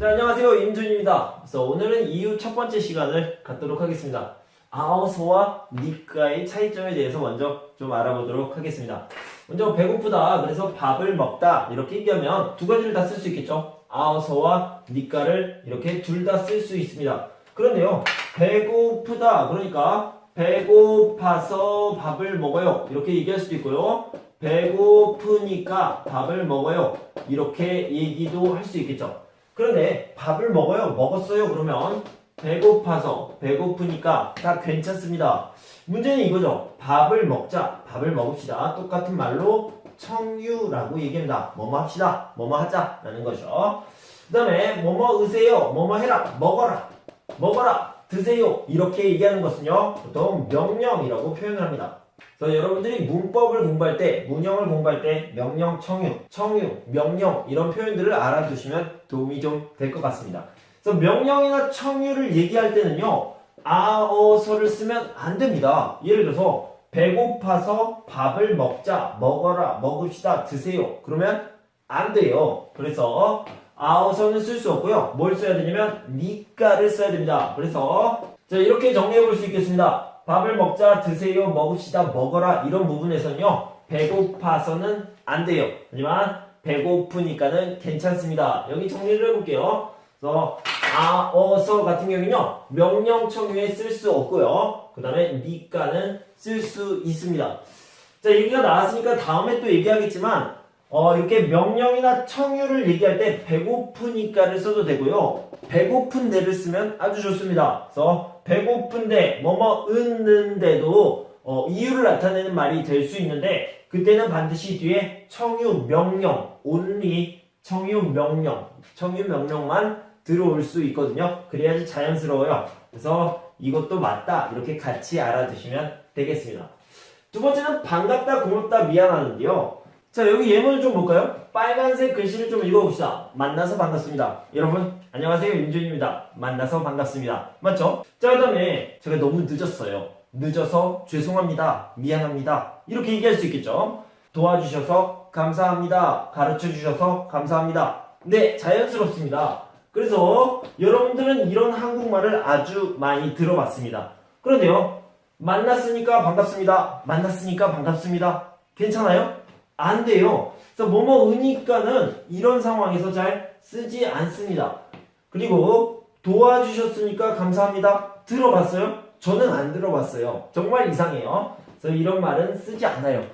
자, 안녕하세요. 임준입니다. 그래서 오늘은 이후 첫 번째 시간을 갖도록 하겠습니다. 아어서와 니까의 차이점에 대해서 먼저 좀 알아보도록 하겠습니다. 먼저 배고프다. 그래서 밥을 먹다. 이렇게 얘기하면 두 가지를 다 쓸 수 있겠죠. 아어서와 니까를 이렇게 둘 다 쓸 수 있습니다. 그런데요. 배고프다. 그러니까 배고파서 밥을 먹어요. 이렇게 얘기할 수도 있고요. 배고프니까 밥을 먹어요. 이렇게 얘기도 할 수 있겠죠. 그런데 밥을 먹어요. 먹었어요. 그러면 배고파서 배고프니까 다 괜찮습니다. 문제는 이거죠. 밥을 먹자. 밥을 먹읍시다. 똑같은 말로 청유라고 얘기합니다. 뭐뭐 합시다. 뭐뭐 하자. 라는 거죠. 그 다음에 뭐뭐 으세요. 뭐뭐 해라. 먹어라. 먹어라. 드세요. 이렇게 얘기하는 것은요. 보통 명령이라고 표현을 합니다. 그래서 여러분들이 문법을 공부할 때, 문형을 공부할 때 명령, 청유, 청유, 명령 이런 표현들을 알아두시면 도움이 좀 될 것 같습니다. 그래서 명령이나 청유를 얘기할 때는요, 아어서를 쓰면 안 됩니다. 예를 들어서 배고파서 밥을 먹자, 먹어라, 먹읍시다, 드세요. 그러면 안 돼요. 그래서 아어서는 쓸 수 없고요. 뭘 써야 되냐면 니까를 써야 됩니다. 그래서 자 이렇게 정리해 볼 수 있겠습니다. 밥을 먹자, 드세요, 먹읍시다, 먹어라 이런 부분에서는요 배고파서는 안 돼요. 하지만 배고프니까는 괜찮습니다. 여기 정리를 해볼게요. 그래서 아 어서 같은 경우는요 명령 청유에 쓸 수 없고요. 그 다음에 니까는 쓸 수 있습니다. 자 얘기가 나왔으니까 다음에 또 얘기하겠지만 어, 이렇게 명령이나 청유를 얘기할 때 배고프니까를 써도 되고요. 배고픈 데를 쓰면 아주 좋습니다. 그래서 배고픈데 뭐뭐 은는데도 어, 이유를 나타내는 말이 될 수 있는데 그때는 반드시 뒤에 청유 명령 only 청유 명령 청유 명령만 들어올 수 있거든요. 그래야지 자연스러워요. 그래서 이것도 맞다 이렇게 같이 알아두시면 되겠습니다. 두 번째는 반갑다, 고맙다, 미안하는데요. 자, 여기 예문을 좀 볼까요? 빨간색 글씨를 좀 읽어봅시다. 만나서 반갑습니다. 여러분, 안녕하세요. 윤준입니다. 만나서 반갑습니다. 맞죠? 자, 그 다음에 제가 너무 늦었어요. 늦어서 죄송합니다. 미안합니다. 이렇게 얘기할 수 있겠죠? 도와주셔서 감사합니다. 가르쳐 주셔서 감사합니다. 네, 자연스럽습니다. 그래서 여러분들은 이런 한국말을 아주 많이 들어봤습니다. 그런데요, 만났으니까 반갑습니다. 만났으니까 반갑습니다. 괜찮아요? 안 돼요. 그래서 뭐뭐 으니까는 이런 상황에서 잘 쓰지 않습니다. 그리고 도와주셨으니까 감사합니다. 들어봤어요? 저는 안 들어봤어요. 정말 이상해요. 그래서 이런 말은 쓰지 않아요.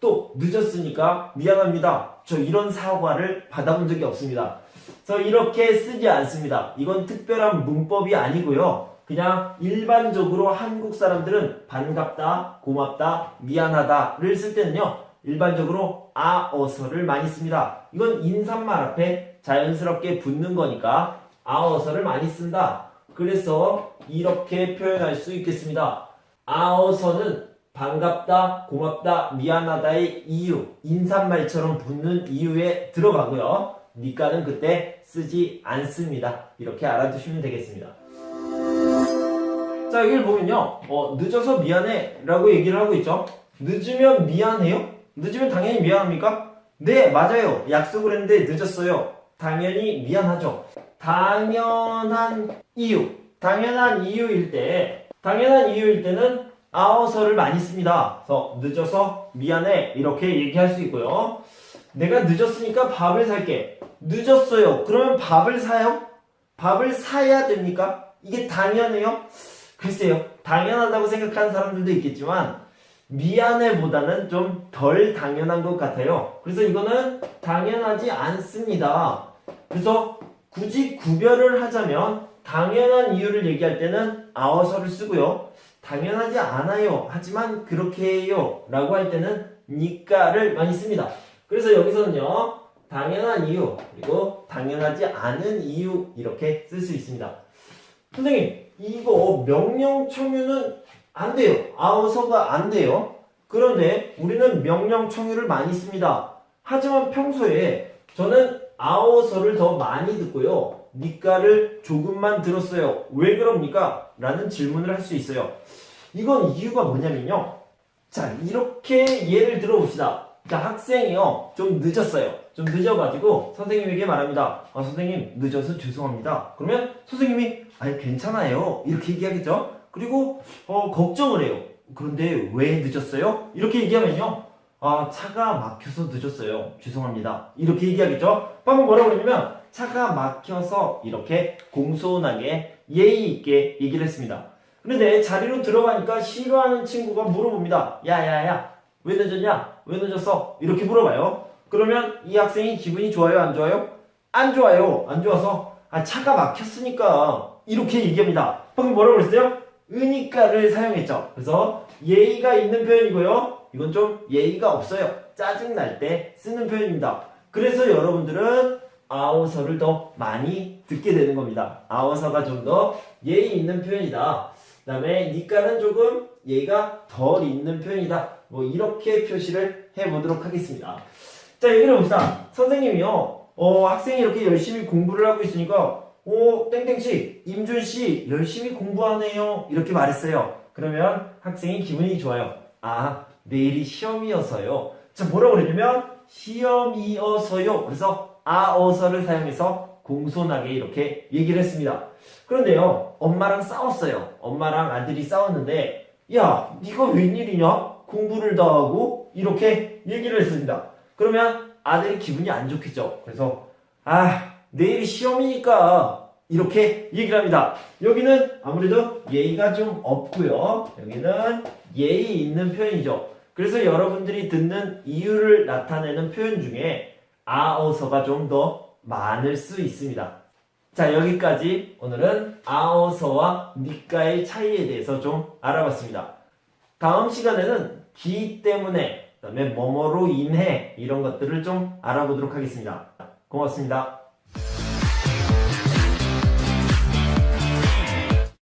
또 늦었으니까 미안합니다. 저 이런 사과를 받아본 적이 없습니다. 그래서 이렇게 쓰지 않습니다. 이건 특별한 문법이 아니고요. 그냥 일반적으로 한국 사람들은 반갑다, 고맙다, 미안하다를 쓸 때는요. 일반적으로 아어서를 많이 씁니다. 이건 인사말 앞에 자연스럽게 붙는 거니까 아어서를 많이 쓴다. 그래서 이렇게 표현할 수 있겠습니다. 아어서는 반갑다, 고맙다, 미안하다의 이유, 인사말처럼 붙는 이유에 들어가고요. 니까는 그때 쓰지 않습니다. 이렇게 알아두시면 되겠습니다. 자, 여기를 보면요. 어, 늦어서 미안해 라고 얘기를 하고 있죠. 늦으면 미안해요? 늦으면 당연히 미안합니까? 네, 맞아요. 약속을 했는데 늦었어요. 당연히 미안하죠. 당연한 이유. 당연한 이유일 때, 당연한 이유일 때는 아어서를 많이 씁니다. 그래서 늦어서 미안해. 이렇게 얘기할 수 있고요. 내가 늦었으니까 밥을 살게. 늦었어요. 그러면 밥을 사요? 밥을 사야 됩니까? 이게 당연해요? 글쎄요. 당연하다고 생각하는 사람들도 있겠지만, 미안해보다는 좀 덜 당연한 것 같아요. 그래서 이거는 당연하지 않습니다. 그래서 굳이 구별을 하자면 당연한 이유를 얘기할 때는 아어서를 쓰고요. 당연하지 않아요. 하지만 그렇게 해요. 라고 할 때는 니까를 많이 씁니다. 그래서 여기서는요. 당연한 이유 그리고 당연하지 않은 이유 이렇게 쓸 수 있습니다. 선생님 이거 명령 청유는 안 돼요. 아우서가 안 돼요. 그런데 우리는 명령 청유를 많이 씁니다. 하지만 평소에 저는 아우서를 더 많이 듣고요. 니까를 조금만 들었어요. 왜 그럽니까? 라는 질문을 할 수 있어요. 이건 이유가 뭐냐면요. 자, 이렇게 예를 들어봅시다. 자, 학생이요. 좀 늦었어요. 좀 늦어가지고 선생님에게 말합니다. 아, 선생님, 늦어서 죄송합니다. 그러면 선생님이, 아니, 괜찮아요. 이렇게 얘기하겠죠? 그리고, 어, 걱정을 해요. 그런데 왜 늦었어요? 이렇게 얘기하면요. 아, 차가 막혀서 늦었어요. 죄송합니다. 이렇게 얘기하겠죠? 방금 뭐라고 그랬냐면, 차가 막혀서 이렇게 공손하게 예의 있게 얘기를 했습니다. 그런데 자리로 들어가니까 싫어하는 친구가 물어봅니다. 야 야 야 왜 늦었냐? 왜 늦었어? 이렇게 물어봐요. 그러면 이 학생이 기분이 좋아요? 안 좋아요? 안 좋아요. 안 좋아서 아 차가 막혔으니까 이렇게 얘기합니다. 방금 뭐라고 그랬어요? 으니까를 사용했죠. 그래서 예의가 있는 표현이고요. 이건 좀 예의가 없어요. 짜증 날 때 쓰는 표현입니다. 그래서 여러분들은 아오서를 더 많이 듣게 되는 겁니다. 아오서가 좀 더 예의 있는 표현이다. 그 다음에 니까는 조금 예의가 덜 있는 표현이다. 뭐 이렇게 표시를 해보도록 하겠습니다. 자 여기를 봅시다. 선생님이요. 어, 학생이 이렇게 열심히 공부를 하고 있으니까 오 땡땡씨 임준씨 열심히 공부하네요. 이렇게 말했어요. 그러면 학생이 기분이 좋아요. 아 내일이 시험이어서요. 자 뭐라고 그러냐면 시험이어서요. 그래서 아어서를 사용해서 공손하게 이렇게 얘기를 했습니다. 그런데요, 엄마랑 싸웠어요. 엄마랑 아들이 싸웠는데, 야, 네가 웬일이냐? 공부를 다 하고 이렇게 얘기를 했습니다. 그러면 아들이 기분이 안 좋겠죠. 그래서 아, 내일 시험이니까 이렇게 얘기를 합니다. 여기는 아무래도 예의가 좀 없고요. 여기는 예의 있는 표현이죠. 그래서 여러분들이 듣는 이유를 나타내는 표현 중에 아어서가 좀 더 많을 수 있습니다. 자, 여기까지 오늘은 아어서와 니까의 차이에 대해서 좀 알아봤습니다. 다음 시간에는 기 때문에, 그 다음에 뭐뭐로 인해 이런 것들을 좀 알아보도록 하겠습니다. 고맙습니다.